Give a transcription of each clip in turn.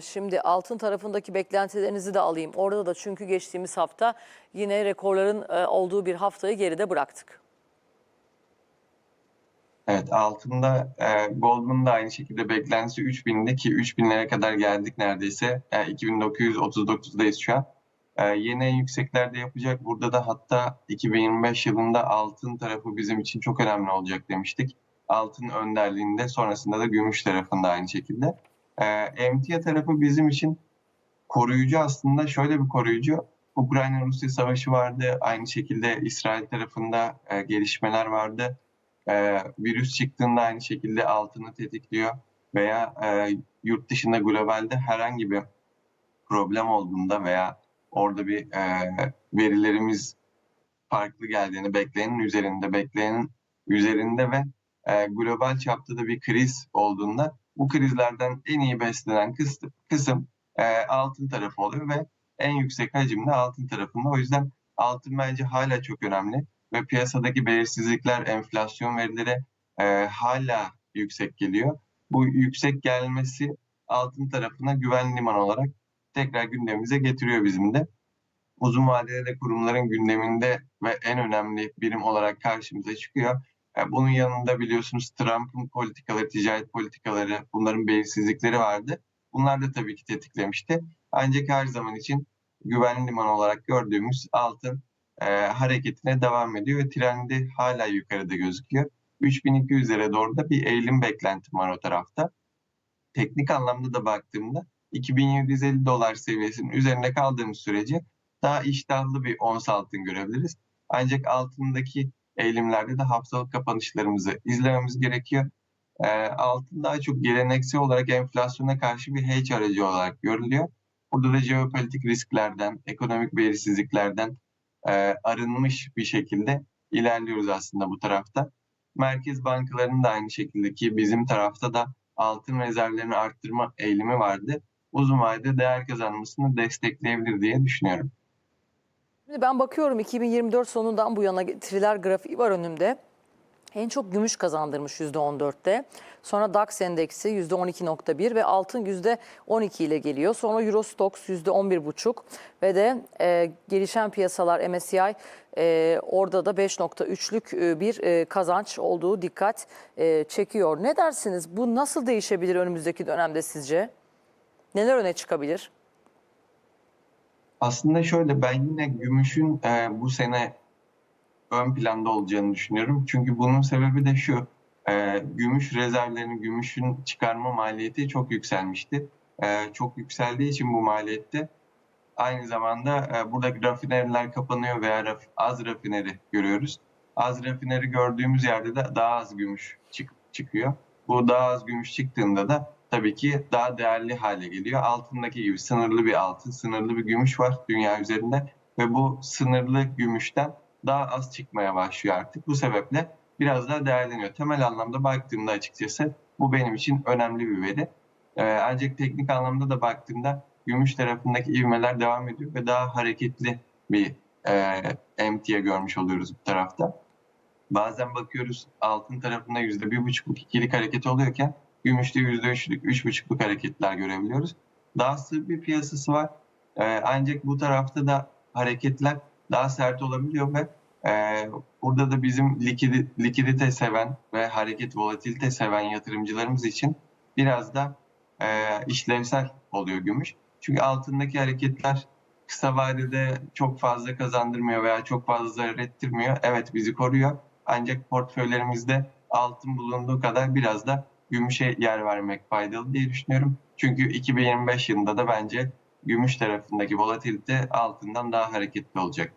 Şimdi altın tarafındaki beklentilerinizi de alayım. Orada da çünkü geçtiğimiz hafta yine rekorların e, olduğu bir haftayı geride bıraktık. Evet altında e, Goldman da aynı şekilde beklentisi 3000'de ki 3000'lere kadar geldik neredeyse. E, 2939'dayız şu an. E, yeni en yükseklerde yapacak. Burada da hatta 2025 yılında altın tarafı bizim için çok önemli olacak demiştik. Altın önderliğinde sonrasında da gümüş tarafında aynı şekilde. E, emtia tarafı bizim için koruyucu aslında şöyle bir koruyucu. Ukrayna-Rusya savaşı vardı. Aynı şekilde İsrail tarafında e, gelişmeler vardı. E, virüs çıktığında aynı şekilde altını tetikliyor veya e, yurt dışında globalde herhangi bir problem olduğunda veya orada bir e, verilerimiz farklı geldiğini beklenenin üzerinde beklenenin üzerinde ve e, global çapta da bir kriz olduğunda bu krizlerden en iyi beslenen kısım, kısım e, altın tarafı oluyor ve en yüksek hacimde altın tarafında. O yüzden altın bence hala çok önemli ve piyasadaki belirsizlikler, enflasyon verileri e, hala yüksek geliyor. Bu yüksek gelmesi altın tarafına güven liman olarak tekrar gündemimize getiriyor bizim de. Uzun vadede de kurumların gündeminde ve en önemli birim olarak karşımıza çıkıyor. E, bunun yanında biliyorsunuz Trump'ın politikaları, ticaret politikaları, bunların belirsizlikleri vardı. Bunlar da tabii ki tetiklemişti. Ancak her zaman için güvenli liman olarak gördüğümüz altın e, hareketine devam ediyor ve trendi hala yukarıda gözüküyor. 3200'lere doğru da bir eğilim beklentim var o tarafta. Teknik anlamda da baktığımda 2750 dolar seviyesinin üzerinde kaldığımız sürece daha iştahlı bir ons altın görebiliriz. Ancak altındaki eğilimlerde de haftalık kapanışlarımızı izlememiz gerekiyor. E, altın daha çok geleneksel olarak enflasyona karşı bir hedge aracı olarak görülüyor. Burada da jeopolitik risklerden, ekonomik belirsizliklerden e, arınmış bir şekilde ilerliyoruz aslında bu tarafta. Merkez bankalarının da aynı şekilde ki bizim tarafta da altın rezervlerini arttırma eğilimi vardı. Uzun vadede değer kazanmasını destekleyebilir diye düşünüyorum. Şimdi ben bakıyorum 2024 sonundan bu yana triler grafiği var önümde. En çok gümüş kazandırmış %14'te. Sonra DAX endeksi %12.1 ve altın %12 ile geliyor. Sonra Eurostox %11.5 ve de e, gelişen piyasalar MSCI e, orada da 5.3'lük e, bir e, kazanç olduğu dikkat e, çekiyor. Ne dersiniz? Bu nasıl değişebilir önümüzdeki dönemde sizce? Neler öne çıkabilir? Aslında şöyle ben yine gümüşün e, bu sene ön planda olacağını düşünüyorum. Çünkü bunun sebebi de şu. E, gümüş rezervlerinin, gümüşün çıkarma maliyeti çok yükselmişti. E, çok yükseldiği için bu maliyette aynı zamanda e, buradaki rafineriler kapanıyor veya raf, az rafineri görüyoruz. Az rafineri gördüğümüz yerde de daha az gümüş çık, çıkıyor. Bu daha az gümüş çıktığında da tabii ki daha değerli hale geliyor. Altındaki gibi sınırlı bir altın, sınırlı bir gümüş var dünya üzerinde ve bu sınırlı gümüşten daha az çıkmaya başlıyor artık. Bu sebeple biraz daha değerleniyor. Temel anlamda baktığımda açıkçası bu benim için önemli bir veri. Ee, ancak teknik anlamda da baktığımda gümüş tarafındaki ivmeler devam ediyor ve daha hareketli bir e, emtia görmüş oluyoruz bu tarafta. Bazen bakıyoruz altın tarafında yüzde bir buçukluk ikilik hareket oluyorken gümüşte yüzde üçlük, üç buçukluk hareketler görebiliyoruz. Daha sığ bir piyasası var. Ee, ancak bu tarafta da hareketler daha sert olabiliyor ve e, burada da bizim likidi, likidite seven ve hareket volatilite seven yatırımcılarımız için biraz da e, işlevsel oluyor gümüş. Çünkü altındaki hareketler kısa vadede çok fazla kazandırmıyor veya çok fazla zarar ettirmiyor. Evet bizi koruyor. Ancak portföylerimizde altın bulunduğu kadar biraz da gümüşe yer vermek faydalı diye düşünüyorum. Çünkü 2025 yılında da bence gümüş tarafındaki volatilite altından daha hareketli olacak.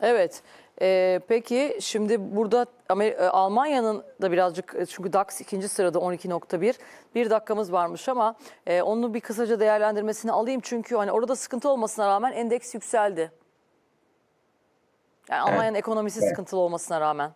Evet. Ee, peki şimdi burada Amer- e, Almanya'nın da birazcık e, çünkü DAX ikinci sırada 12.1 bir dakikamız varmış ama e, onu bir kısaca değerlendirmesini alayım çünkü hani orada sıkıntı olmasına rağmen endeks yükseldi. Yani Almanya'nın ekonomisi Evet. sıkıntılı olmasına rağmen.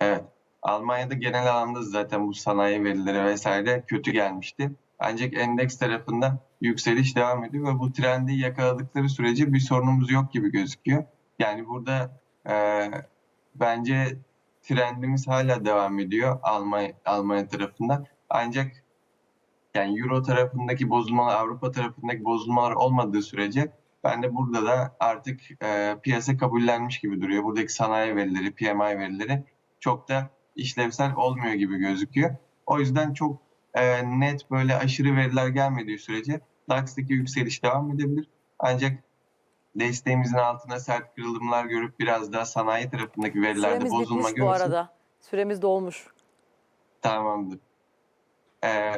Evet. Almanya'da genel anlamda zaten bu sanayi verileri vesaire kötü gelmişti. Ancak endeks tarafında yükseliş devam ediyor ve bu trendi yakaladıkları sürece bir sorunumuz yok gibi gözüküyor. Yani burada e, bence trendimiz hala devam ediyor Almanya, Almanya tarafında. Ancak yani Euro tarafındaki bozulmalar, Avrupa tarafındaki bozulmalar olmadığı sürece ben de burada da artık e, piyasa kabullenmiş gibi duruyor. Buradaki sanayi verileri, PMI verileri çok da işlevsel olmuyor gibi gözüküyor. O yüzden çok e, net böyle aşırı veriler gelmediği sürece DAX'taki yükseliş devam edebilir. Ancak desteğimizin altına sert kırılımlar görüp biraz daha sanayi tarafındaki verilerde Süremiz bozulma bitmiş bu arada. Süremiz dolmuş. tamamdır. E,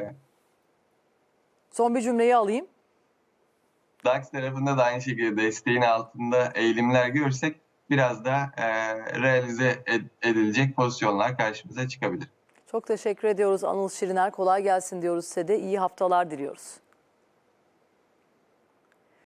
Son bir cümleyi alayım. DAX tarafında da aynı şekilde desteğin altında eğilimler görürsek biraz daha e, realize ed- edilecek pozisyonlar karşımıza çıkabilir. Çok teşekkür ediyoruz Anıl Şiriner. Kolay gelsin diyoruz size de. İyi haftalar diliyoruz.